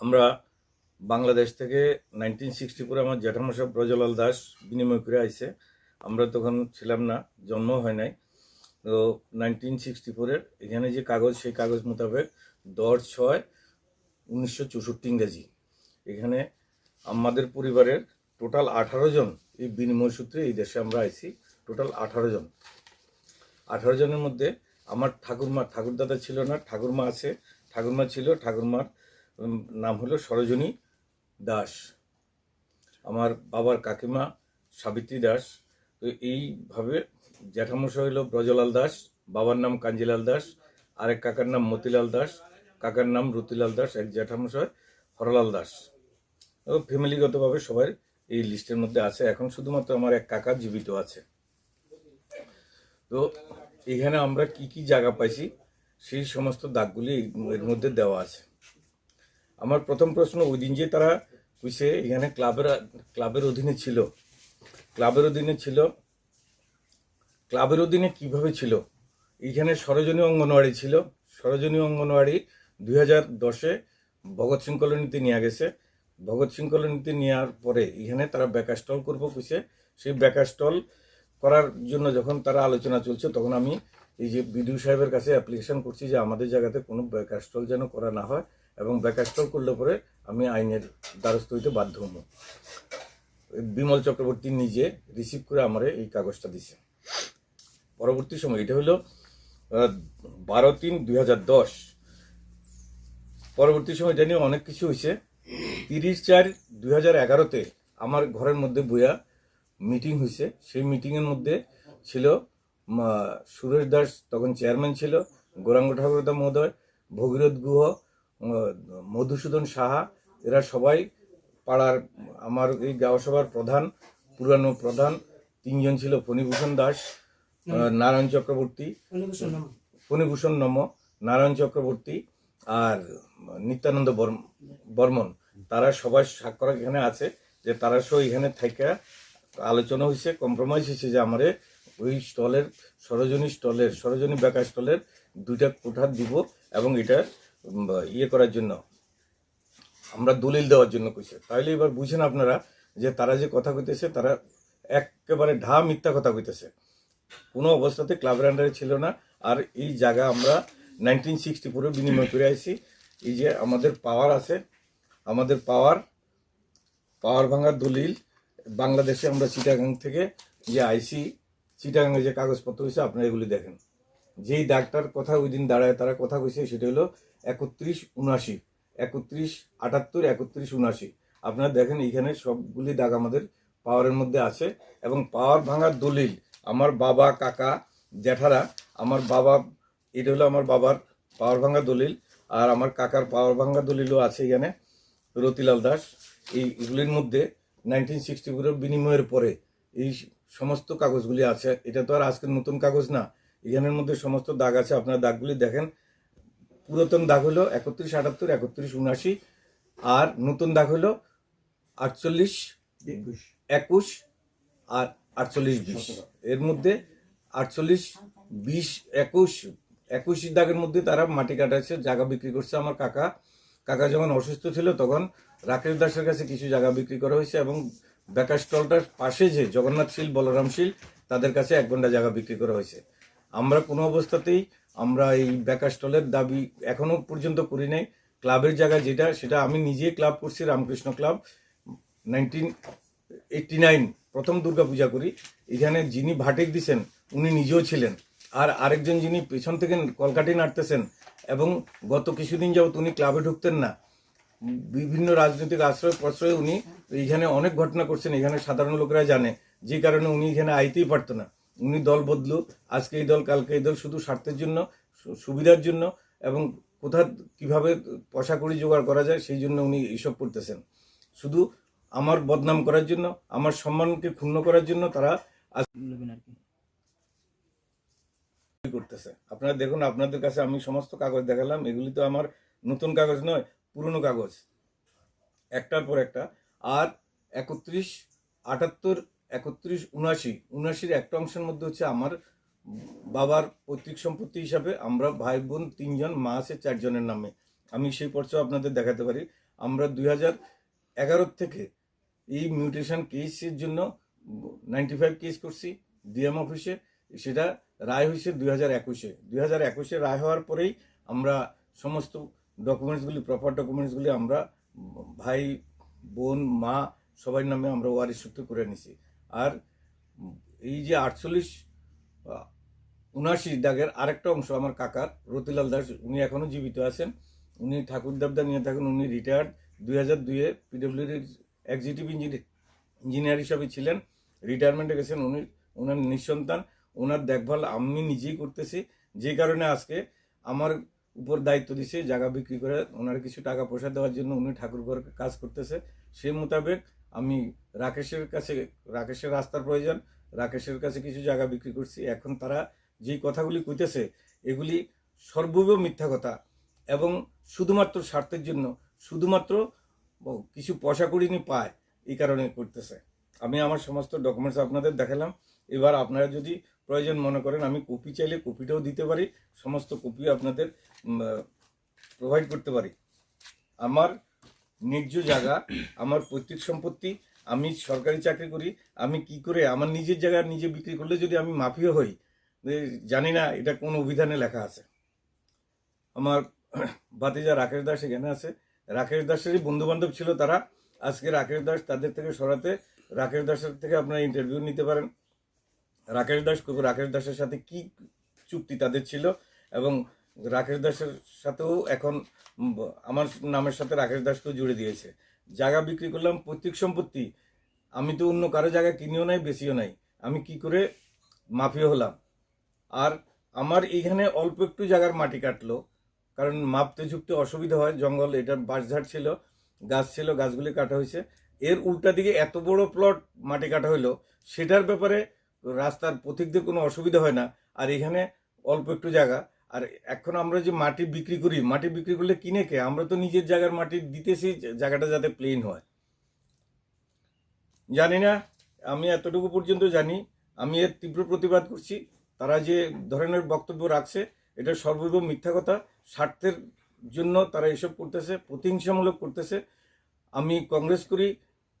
আমরা বাংলাদেশ থেকে nineteen sixty ফোরে আমার জ্যাঠামশাই ব্রজলাল দাস বিনিময় করে আইসে আমরা তখন ছিলাম না, জন্ম হয় নাই। তো নাইনটিন সিক্সটি ফোরের এখানে যে কাগজ, সেই কাগজ মোতাবেক দশ ছয় উনিশশো চৌষট্টি ইংরেজি। এখানে আমাদের পরিবারের টোটাল আঠারো জন এই বিনিময় সূত্রে এই দেশে আমরা আইছি, টোটাল আঠারো জন। আঠারো জনের মধ্যে আমার ঠাকুরমা, ঠাকুরদাদা ছিল না, ঠাকুরমা আছে, ঠাকুরমা ছিল, ঠাকুরমার নাম হলো সরোজনী দাস। আমার বাবার কাকিমা সাবিত্রী দাস। তো এইভাবে জ্যাঠামশাই হলো ব্রজলাল দাস, বাবার নাম কাঞ্জিলাল দাস, আরেক কাকার নাম মতিলাল দাস, কাকার নাম রতিলাল দাস, এক জ্যাঠামশাই হরলাল দাস। ও ফ্যামিলিগতভাবে সবাই এই লিস্টের মধ্যে আছে। এখন শুধুমাত্র আমার এক কাকা জীবিত আছে। তো এখানে আমরা কি কি জায়গা পাইছি, সেই সমস্ত দাগগুলি এর মধ্যে দেওয়া আছে। আমার প্রথম প্রশ্ন ওই দিন যে তারা কইছে এখানে ক্লাবের ক্লাবের অধীনে ছিল। ক্লাবের অধীনে ছিল। ক্লাবের অধীনে কীভাবে ছিল? এইখানে সরোজনী অঙ্গনওয়াড়ি ছিল। সরোজনী অঙ্গনওয়াড়ি দুই হাজার দশে ভগৎ সিং কলোনিতে নিয়ে গেছে। ভগৎ সিং কলোনিতে নেওয়ার পরে এখানে তারা বেকার স্টল করব কইছে। সেই বেকার স্টল করার জন্য যখন তারা আলোচনা চলছে, তখন আমি এই যে বিডিও সাহেবের কাছে অ্যাপ্লিকেশন করছি যে আমাদের জায়গাতে কোনো বেকার স্টল যেন করা না হয়। এবং বেকার স্টল করলে পরে আমি আইনের দ্বারস্থ হইতে বাধ্য হব। বিমল চক্রবর্তী নিজে রিসিভ করে আমারে এই কাগজটা দিছে। পরবর্তী সময় এটা হলো বারো তিন দুই হাজার দশ। পরবর্তী সময় এটা নিয়ে অনেক কিছু হয়েছে তিরিশ চার দুই হাজার এগারোতে আমার ঘরের মধ্যে বইয়া মিটিং হয়েছে সেই মিটিংয়ের মধ্যে ছিল সুরেশ দাস তখন চেয়ারম্যান ছিল, গৌরাঙ্গ ঠাকুরদা মহোদয়, ভগীরথ গুহ মধুসূদন সাহা এরা সবাই পাড়ার আমার এই গাঁওসভার প্রধান পুরানো প্রধান তিনজন ছিল ফণিভূষণ দাস নারায়ণ চক্রবর্তী ফণিভূষণ নম। নারায়ণ চক্রবর্তী আর নিত্যানন্দ বর্মন। তারা সবাই স্বাক্ষর এখানে আছে যে তারা সহ এখানে থেকে আলোচনা হয়েছে কম্প্রোমাইজ হয়েছে যে আমারে ওই স্টলের সরোজনী স্টলের সরোজনী বেকার স্টলের দুইটা কোঠা দিব এবং এটা ইয়ে করার জন্য, আমরা দলিল দেওয়ার জন্য কইছে। তাহলে এবার বুঝেন আপনারা যে তারা যে কথা কইতেছে, তারা একেবারে ঢা মিথ্যা কথা কইতেছে। কোনো অবস্থাতে ক্লাবের আন্ডারে ছিল না। আর এই জায়গা আমরা নাইনটিন সিক্সটি ফোরে বিনিময় করে আইছি। এই যে আমাদের পাওয়ার আছে, আমাদের পাওয়ার পাওয়ার ভাঙার দলিল, বাংলাদেশে আমরা চিটাগাং থেকে যে আইসি, চিটাগাংয়ে যে কাগজপত্র হয়েছে আপনারা এগুলি দেখেন। যেই ডাক্তার কথা ওই দিন দাঁড়ায় তারা কথা কইছে, সেটা হলো একত্রিশ উনআশি, একত্রিশ আটাত্তর, একত্রিশ উনআশি। আপনারা দেখেন এইখানে সবগুলি দাগ আমাদের পাওয়ারের মধ্যে আছে এবং পাওয়ার ভাঙার দলিল আমার বাবা, কাকা, জ্যাঠারা, আমার বাবা, এটা হলো আমার বাবার পাওয়ার ভাঙা দলিল আর আমার কাকার পাওয়ার ভাঙা দলিলও আছে এখানে, রতিলাল দাস। এই এগুলির মধ্যে নাইনটিন সিক্সটি ফোরের বিনিময়ের পরে এই সমস্ত কাগজগুলি আছে। এটা তো আর আজকের নতুন কাগজ না, এখানের মধ্যে সমস্ত দাগ আছে। আপনার দাগগুলি দেখেন পুরাতন দাগ হলো একত্রিশ আটাত্তর একত্রিশ উনআশি আর নতুন দাগ হলো আটচল্লিশ একুশ। আর আটচল্লিশ বিশ। এর মধ্যে আটচল্লিশ বিশ একুশ একুশ দাগের মধ্যে তারা মাটি কাটাচ্ছে জায়গা বিক্রি করছে। আমার কাকা কাকা যখন অসুস্থ ছিল তখন রাকেশ দাসের কাছে কিছু জায়গা বিক্রি করা হয়েছে এবং বেকার স্টলটার পাশে যে জগন্নাথ শীল বলরাম শীল তাদের কাছে এক ঘণ্টা জায়গা বিক্রি করা হয়েছে। আমরা কোনো অবস্থাতেই আমরা এই বেকার স্টলের দাবি এখনও পর্যন্ত করি নাই। ক্লাবের জায়গা যেটা, সেটা আমি নিজেই ক্লাব করছি, Ramakrishna club. Nineteen eighty nine প্রথম দুর্গা পূজা করি। এখানে যিনি ভাটেক দিছেন, উনি নিজেও ছিলেন। আর আরেকজন যিনি পেছন থেকে কলকাটি নাড়তেছেন এবং গত কিছুদিন যাবত উনি ক্লাবে ঢুকতেন না, বিভিন্ন রাজনৈতিক আশ্রয় প্রশ্রয়ে উনি এখানে অনেক ঘটনা করছেন। এখানে সাধারণ লোকরা জানে, যে কারণে উনি এখানে আইতেই পারতো না। উনি দল বদলু। আজকে এই দল কালকে এই দল শুধু স্বার্থের জন্য সুবিধার জন্য এবং কোথা কীভাবে পয়সা কড়ি জোগাড় করা যায় সেই জন্য উনি এইসব করতেছেন। শুধু আমার বদনাম করার জন্য আমার সম্মানকে ক্ষুণ্ণ করার জন্য তারা করতেছে। আপনারা দেখুন আপনাদের কাছে আমি সমস্ত কাগজ দেখালাম। এগুলি তো আমার নতুন কাগজ নয় পুরনো কাগজ। একটার পর একটা। আর একত্রিশ আটাত্তর একত্রিশ, উনআশি, উনআশির একটা অংশের মধ্যে হচ্ছে আমার বাবার পৈতৃক সম্পত্তি হিসাবে আমরা ভাই বোন তিনজন, মা আছে চারজনের নামে। আমি সেই পর্চাও আপনাদের দেখাতে পারি। আমরা দুই হাজার এগারো থেকে এই মিউটেশন কেসের জন্য নাইনটি ফাইভ কেস করছি ডিএম অফিসে। সেটা রায় হয়েছে দুই হাজার একুশে। দুই হাজার একুশে রায় হওয়ার পরেই আমরা সমস্ত ডকুমেন্টসগুলি, প্রপার ডকুমেন্টসগুলি আমরা ভাই বোন মা সবাই নামে আমরা ওয়ারিশ সূত্রে করে নিছি আর এই যে আটচল্লিশ উনআশি দাগের আরেকটা অংশ আমার কাকার, রতিলাল দাস, উনি এখনও জীবিত আছেন। উনি ঠাকুর দেবদা নিয়ে থাকেন, উনি রিটায়ার্ড দুই হাজার দুইয়ে পিডব্লিউডির এক্সিকিউটিভ ইঞ্জিনিয়ার হিসাবে ছিলেন। রিটায়ারমেন্টে গেছেন উনি ওনার নিঃসন্তান। ওনার দেখভাল আমি নিজেই করতেছি। যে কারণে আজকে আমার উপর দায়িত্ব দিছে, জায়গা বিক্রি করে ওনার কিছু টাকা পয়সা দেওয়ার জন্য উনি ঠাকুর ঘর কাজ করতেছে। সেই মোতাবেক আমি রাকেশের কাছে, রাকেশের রাস্তার প্রয়োজন, রাকেশের কাছে কিছু জায়গা বিক্রি করছি। এখন তারা যেই কথাগুলি কইতেছে, এগুলি সর্বৈব মিথ্যা কথা এবং শুধুমাত্র স্বার্থের জন্য, শুধুমাত্র কিছু পয়সা করিনি পায় এই কারণে করতেছে। আমি আমার সমস্ত ডকুমেন্টস আপনাদের দেখালাম। এবার আপনারা যদি প্রয়োজন মনে করেন, আমি কপি চাইলে কপিটাও দিতে পারি, সমস্ত কপি আপনাদের প্রোভাইড করতে পারি। আমার ন্যায্য জায়গা, আমার পৈতৃক সম্পত্তি, আমি সরকারি চাকরি করি, আমি কি করে আমার নিজের জায়গা নিজে বিক্রি করলে যদি আমি মাফিয়া হই? জানি না, এটা কোন অভিধানে লেখা আছে। আমার ভাতিজা রাকেশ দাস এখানে আছে। রাকেশ দাসেরই বন্ধু বান্ধব ছিল তারা। আজকে রাকেশ দাস তাদের থেকে সরাতে রাকেশ দাসের থেকে আপনারা ইন্টারভিউ নিতে পারেন। রাকেশ দাস, রাকেশ দাসের সাথে কি চুক্তি তাদের ছিল এবং রাকেশ দাসের সাথেও এখন আমার নামের সাথে রাকেশ দাসকেও জুড়ে দিয়েছে। জায়গা বিক্রি করলাম, পৈতৃক সম্পত্তি। আমি তো অন্য কারও জায়গা কিনেও নাই বেশিও নাই। আমি কি করে মাফিয়া হলাম? আর আমার এইখানে অল্প একটু জায়গার মাটি কাটলো, কারণ মাপতে ঝুঁকতে অসুবিধা হয়, জঙ্গল, এটা বাঁশঝাড় ছিল, গাছ ছিল, গাছগুলি কাটা হয়েছে। এর উল্টা দিকে এত বড় প্লট মাটি কাটা হইল, সেটার ব্যাপারে রাস্তার পথিকদের কোনো অসুবিধা হয় না। আর এখানে অল্প একটু জায়গা আর এখন আমরা যে মাটি বিক্রি করি, মাটি বিক্রি করলে কিনে কে? আমরা তো নিজের জায়গার মাটি দিতেছি, জায়গাটা যাতে প্লেন হয়। জানি না, আমি এতটুকু পর্যন্ত জানি। আমি এর তীব্র প্রতিবাদ করছি। তারা যে ধরনের বক্তব্য রাখছে, এটা সর্বৈব মিথ্যা কথা। স্বার্থের জন্য তারা এসব করতেছে, প্রতিহিংসামূলক করতেছে। আমি কংগ্রেস করি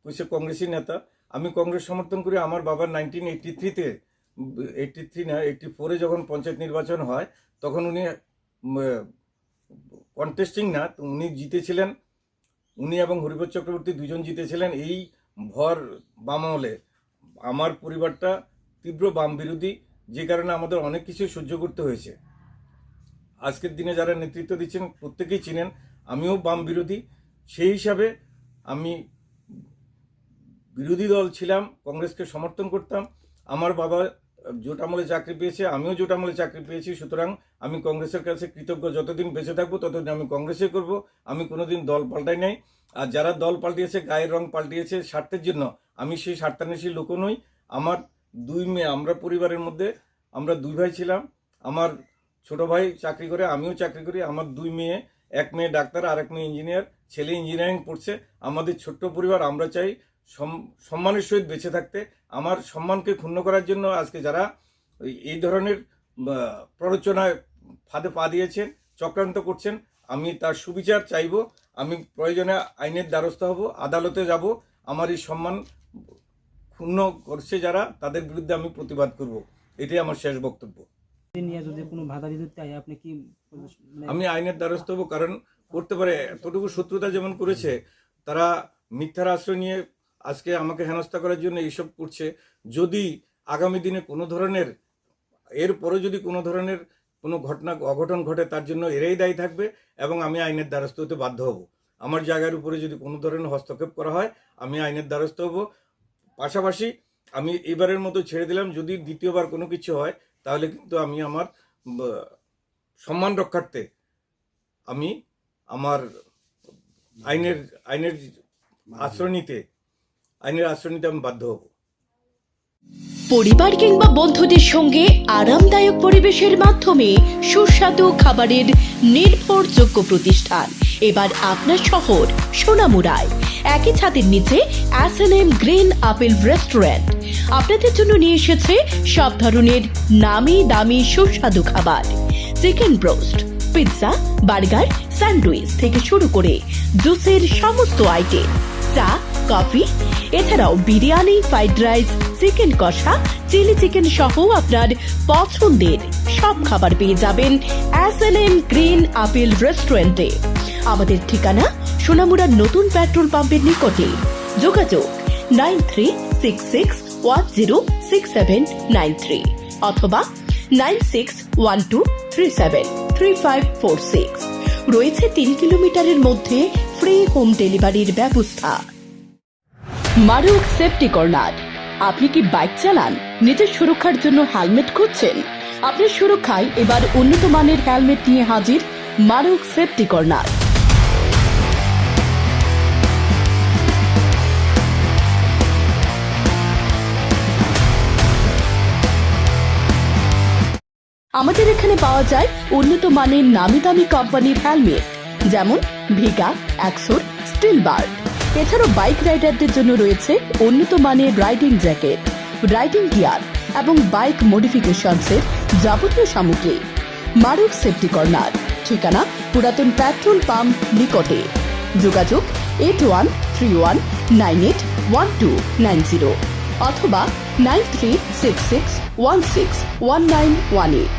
কইছে কংগ্রেসি নেতা। আমি কংগ্রেস সমর্থন করি, আমার বাবা নাইনটিন এইটটি থ্রিতে এইটটি থ্রি না এইটটি ফোরে যখন পঞ্চায়েত নির্বাচন হয়, তখন উনি কন্টেস্টিং না উনি জিতেছিলেন। উনি এবং হরিপদ চক্রবর্তী দুজন জিতেছিলেন এই ভর বাম আমলে আমার পরিবারটা তীব্র বাম বিরোধী, যে কারণে আমাদের অনেক কিছু সহ্য করতে হয়েছে। আজকের দিনে যারা নেতৃত্ব দিচ্ছেন, প্রত্যেকেই চিনেন, আমিও বাম বিরোধী। সেই হিসাবে আমি বিরোধী দল ছিলাম, কংগ্রেসকে সমর্থন করতাম। আমার বাবা জোট আমলে চাকরি পেয়েছে, আমিও জোট আমলে চাকরি পেয়েছি, সুতরাং আমি কংগ্রেসের কাছে কৃতজ্ঞ। যতদিন বেঁচে থাকব, ততদিন আমি কংগ্রেসে করব। আমি কোনোদিন দল পাল্টাই নাই। আর যারা দল পাল্টিয়েছে, গায়ের রং পাল্টিয়েছে স্বার্থের জন্য, আমি সেই স্বার্থান্বেষী লোকও নই। আমার দুই মেয়ে, আমরা পরিবারের মধ্যে, আমরা দুই ভাই ছিলাম। আমার ছোট ভাই চাকরি করে, আমিও চাকরি করি। আমার দুই মেয়ে, এক মেয়ে ডাক্তার আর এক মেয়ে ইঞ্জিনিয়ার। ছেলে ইঞ্জিনিয়ারিং পড়ছে। আমাদের ছোট্ট পরিবার, আমরা চাই সম্মানের সহিত বেঁচে থাকতে আমার সম্মানকে ক্ষুণ্ণ করার জন্য আজকে যারা এই- ধরনের প্ররোচনায় ফাঁদে পা দিয়েছেন চক্রান্ত করছেন আমি তার সুবিচার চাইব আমি প্রয়োজনে আইনের দ্বারস্থ হব আদালতে যাব আমার এই সম্মান ক্ষুণ্ণ করছে যারা তাদের বিরুদ্ধে আমি প্রতিবাদ করব। এটাই আমার শেষ বক্তব্য। যদি কোনো বাধা দিতে আপনি কি আমি আইনের দ্বারস্থ হব কারণ করতে পারে এতটুকু শত্রুতা যেমন করেছে তারা মিথ্যার আশ্রয় নিয়ে আজকে আমাকে হেনস্থা করার জন্য এইসব করছে। যদি আগামী দিনে কোনো ধরনের এরপরে যদি কোনো ধরনের কোনো ঘটনা, অঘটন ঘটে, তার জন্য এরাই দায়ী থাকবে এবং আমি আইনের দ্বারস্থ হতে বাধ্য হব। আমার জায়গার উপরে যদি কোনো ধরনের হস্তক্ষেপ করা হয়, আমি আইনের দ্বারস্থ হব। পাশাপাশি আমি এবারের মতো ছেড়ে দিলাম, যদি দ্বিতীয়বার কোনো কিছু হয়, তাহলে কিন্তু আমি আমার সম্মান রক্ষার্থে আমি আমার আইনের আইনের আশ্রয় নিতে আইনের আশ্রয় নিতে আমি বাধ্য হব। পরিবার কিংবা বন্ধুদের সঙ্গে আরামদায়ক পরিবেশের মাধ্যমে সুস্বাদু খাবারের নির্ভরযোগ্য প্রতিষ্ঠান। এবার আপনার শহর সোনামুড়ায় একই ছাদের নিচে S N M green apple restaurant আপনাদের জন্য নিয়ে এসেছে সব ধরনের নামি দামি সুস্বাদু খাবার। Chicken broast pizza burger sandwich থেকে শুরু করে জুসের সমস্ত আইটেম চা কফি এছাড়াও বিরিয়ানি ফ্রাইড রাইস চিকেন কষা চিলি চিকেন সহ আপনার পছন্দের সব খাবার পেয়ে যাবেন S L M green apple রেস্টুরেন্টে আমাদের ঠিকানা সোনামুড়ার নতুন পেট্রোল পাম্পের নিকটে। যোগাযোগ nine three six six one zero six seven nine three অথবা nine six one two three seven three five four six. রয়েছে তিন কিলোমিটারের মধ্যে ফ্রি হোম ডেলিভারির ব্যবস্থা। Maruk safety corner. আপনি কি বাইক চালান? নিজের সুরক্ষার জন্য হেলমেট খুঁজছেন? আপনার সুরক্ষায় এবার উন্নত মানের হেলমেট নিয়ে হাজির মারুক সেফটি কর্নার। আমাদের এখানে পাওয়া যায় উন্নত মানের নামি দামি কোম্পানির হেলমেট, যেমন ভিগা, অ্যাক্সোর, স্টিল বার্ড। এছাড়াও বাইক রাইডারদের জন্য রয়েছে উন্নত মানের রাইডিং জ্যাকেট, রাইডিং গিয়ার এবং বাইক মডিফিকেশনসের যাবতীয় সামগ্রী। মারুক সেফটি কর্নার, ঠিকানা পুরাতন পেট্রোল পাম্প নিকটে। যোগাযোগ eight one three one nine eight one two nine zero অথবা nine three six six one six one nine one eight